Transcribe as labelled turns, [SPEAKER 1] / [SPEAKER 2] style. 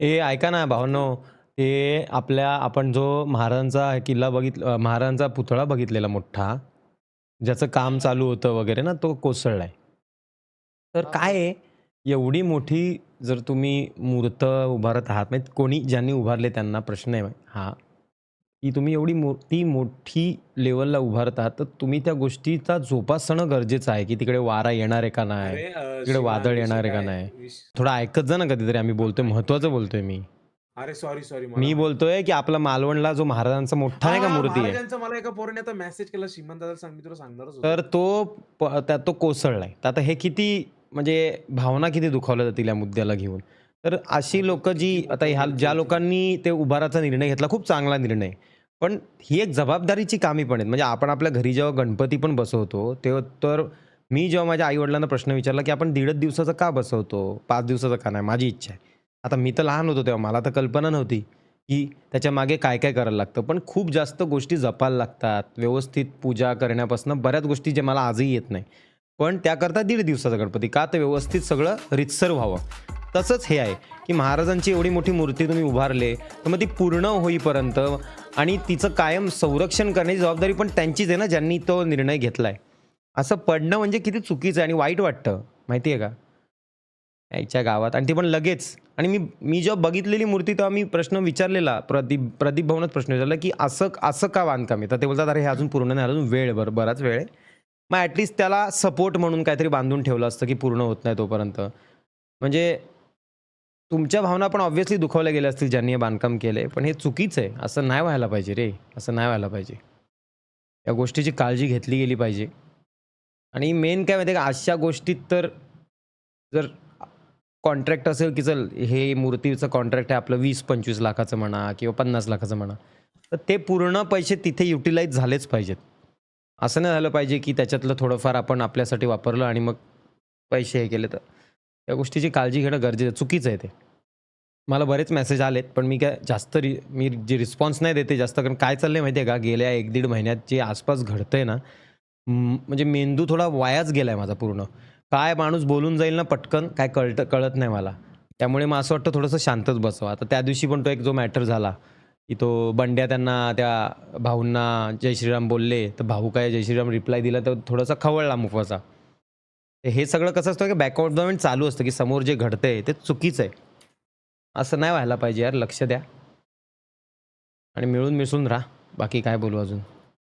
[SPEAKER 1] ए ऐका ना भावांनो ते आपल्या आपण जो महाराजांचा किल्ला बघितला महाराजांचा पुतळा बघितलेला मोठा ज्याचं काम चालू होतं वगैरे ना तो कोसळलाय. तर काय आहे? एवढी मोठी जर तुम्ही मूर्त उभारत आहात म्हणजे कोणी ज्यांनी उभारले त्यांना प्रश्न आहे हा. की तुम्ही एवढी मोठी मोठी लेवलला उभारत तर तुम्ही त्या गोष्टीचा जोपासणं गरजेचं आहे की तिकडे वारा येणार आहे का नाही?
[SPEAKER 2] अरे, अ,
[SPEAKER 1] तिकडे
[SPEAKER 2] शिवा,
[SPEAKER 1] वादळ येणार आहे का? नाही? थोडं ऐकत जा ना कधीतरी आम्ही बोलतोय महत्वाचं बोलतोय मी.
[SPEAKER 2] अरे सॉरी सॉरी
[SPEAKER 1] मी बोलतोय की आपला मालवणला जो महाराजांचा मोठा नाही का मूर्ती आहे?
[SPEAKER 2] मला एका पोराने आता मेसेज केला श्रीमंत दादा सांग मी तुला सांगणारच होतो.
[SPEAKER 1] तर तो प- त्यात तो कोसळलाय. तर आता हे किती म्हणजे भावना किती दुखावल्या जातील या मुद्द्याला घेऊन? तर अशी लोक जी आता ह्या ज्या लोकांनी ते उभाराचा निर्णय घेतला खूप चांगला निर्णय. पण ही एक जबाबदारीची कामी पण आहेत. म्हणजे आपण आपल्या घरी जेव्हा गणपती पण बसवतो तेव्हा तर मी जेव्हा माझ्या आईवडिलांना प्रश्न विचारला की आपण दीडच दिवसाचं का बसवतो? पाच दिवसाचं का नाही? माझी इच्छा आहे. आता मी तर लहान होतो तेव्हा मला तर कल्पना नव्हती की त्याच्यामागे काय काय करायला लागतं. पण खूप जास्त गोष्टी जपायला लागतात. व्यवस्थित पूजा करण्यापासून बऱ्याच गोष्टी जे मला आजही येत नाही. पण त्याकरता दीड दिवसाचा गणपती. का? तर व्यवस्थित सगळं रितसर व्हावं. तसंच हे आहे की महाराजांची एवढी मोठी मूर्ती तुम्ही उभारले तर मग ती पूर्ण होईपर्यंत आणि तिचं कायम संरक्षण करण्याची जबाबदारी पण त्यांचीच आहे ना ज्यांनी तो निर्णय घेतला आहे असं पडणं म्हणजे किती चुकीचं आहे आणि वाईट वाटतं माहिती आहे का? यायच्या गावात. आणि ती पण लगेच. आणि मी मी जेव्हा बघितलेली मूर्ती तेव्हा मी प्रश्न विचारलेला प्रदीप प्रदीप भवनात प्रश्न विचारला की असं असं का बांधकाम आहे? तर ते बोलतात अरे हे अजून पूर्ण नाही अजून वेळ बर बरं बराच वेळ आहे. मग ॲटलिस्ट त्याला सपोर्ट म्हणून काहीतरी बांधून ठेवलं असतं की पूर्ण होत नाही तोपर्यंत. म्हणजे तुमच्या भावना पण ऑब्व्हियसली दुखावल्या गेल्या असतील ज्यांनी हे बांधकाम केले पण हे चुकीचं आहे. असं नाही व्हायला पाहिजे रे. असं नाही व्हायला पाहिजे. या गोष्टीची काळजी घेतली गेली पाहिजे. आणि मेन काय माहिती आहे का? अशा गोष्टीत तर जर कॉन्ट्रॅक्ट असेल की चल हे मूर्तीचं कॉन्ट्रॅक्ट आहे आपलं वीस पंचवीस लाखाचं म्हणा किंवा पन्नास लाखाचं म्हणा तर ते पूर्ण पैसे तिथे युटिलाइज झालेच पाहिजेत. असं नाही झालं पाहिजे की त्याच्यातलं थोडंफार आपण आपल्यासाठी वापरलं आणि मग पैसे हे केले तर. या गोष्टीची काळजी घेणं गरजेचं चुकीचं आहे ते. मला बरेच मेसेज आलेत पण मी काय जास्त रि मी जे रिस्पॉन्स नाही देते जास्त कारण काय चाललं आहे माहिती आहे का? गेल्या एक दीड महिन्यात जे आसपास घडतं आहे ना म्हणजे मेंदू थोडा वायाच गेला आहे माझा पूर्ण. काय माणूस बोलून जाईल ना पटकन काय कळतं कळत नाही मला. त्यामुळे मला असं वाटतं थोडंसं शांतच बसवा. आता त्या दिवशी पण तो एक जो मॅटर झाला की तो बंड्या त्यांना त्या भाऊंना जय श्रीराम बोलले तर भाऊ काय जय श्रीराम रिप्लाय दिला तर थोडासा खवळला मुफाचा. हे सगळं कसं असतं की बॅकआउट मुवमेंट चालू असतं की समोर जे घडतंय ते चुकीचं आहे. असं नाही व्हायला पाहिजे यार लक्ष द्या. आणि मिळून मिसळून राहा. बाकी काय बोलू अजून?